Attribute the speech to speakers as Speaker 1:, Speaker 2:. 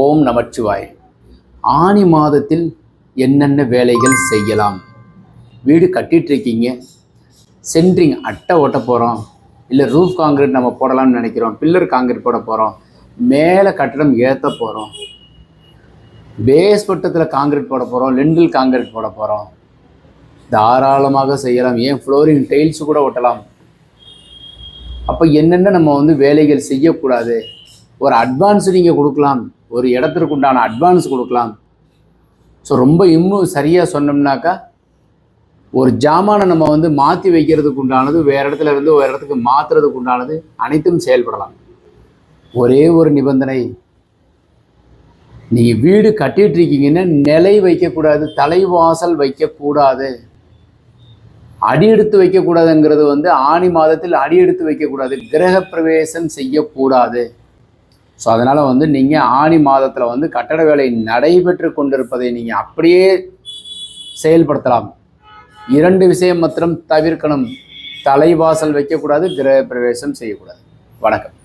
Speaker 1: ஓம் நமச்சிவாய். ஆனி மாதத்தில் என்னென்ன வேலைகள் செய்யலாம்? வீடு கட்டிட்டு இருக்கீங்க சென்ட்ரிங் அட்டை ஓட்ட போகிறோம் இல்லை ரூஃப் காங்கிரீட் நம்ம போடலாம்னு நினைக்கிறோம். பில்லர் காங்கிரீட் போட போகிறோம் மேலே கட்டடம் ஏற்ற போகிறோம் பேஸ் பட்டத்தில் காங்கிரீட் போட போகிறோம் லெண்டில் காங்கிரீட் போட போகிறோம் தாராளமாக செய்யலாம். ஏன் ஃப்ளோரிங் டைல்ஸ் கூட ஒட்டலாம். அப்போ என்னென்ன நம்ம வந்து வேலைகள் செய்யக்கூடாது? ஒரு அட்வான்ஸ் நீங்கள் கொடுக்கலாம். ஒரு இடத்திற்கு உண்டான அட்வான்ஸ் கொடுக்கலாம். ஸோ ரொம்ப இன்னும் சரியாக சொன்னோம்னாக்கா ஒரு ஜாமானை நம்ம வந்து மாற்றி வைக்கிறதுக்கு உண்டானது வேறு இடத்துல இருந்து ஒரு இடத்துக்கு மாற்றுறதுக்கு உண்டானது அனைத்தும் செயல்படலாம். ஒரே ஒரு நிபந்தனை. நீங்கள் வீடு கட்டிட்டு இருக்கீங்கன்னா நிலை வைக்கக்கூடாது தலைவாசல் வைக்கக்கூடாது. அடி எடுத்து வைக்கக்கூடாதுங்கிறது வந்து ஆணி மாதத்தில் அடி எடுத்து வைக்கக்கூடாது கிரக பிரவேசம் செய்யக்கூடாது. ஸோ அதனால் வந்து நீங்கள் ஆணி மாதத்தில் வந்து கட்டட வேலை நடைபெற்று கொண்டிருப்பதை நீங்கள் அப்படியே செயல்படுத்தலாம். இரண்டு விஷயம் மாத்திரம் தவிர்க்கணும். தலைவாசல் வைக்கக்கூடாது கிரக பிரவேசம் செய்யக்கூடாது. வணக்கம்.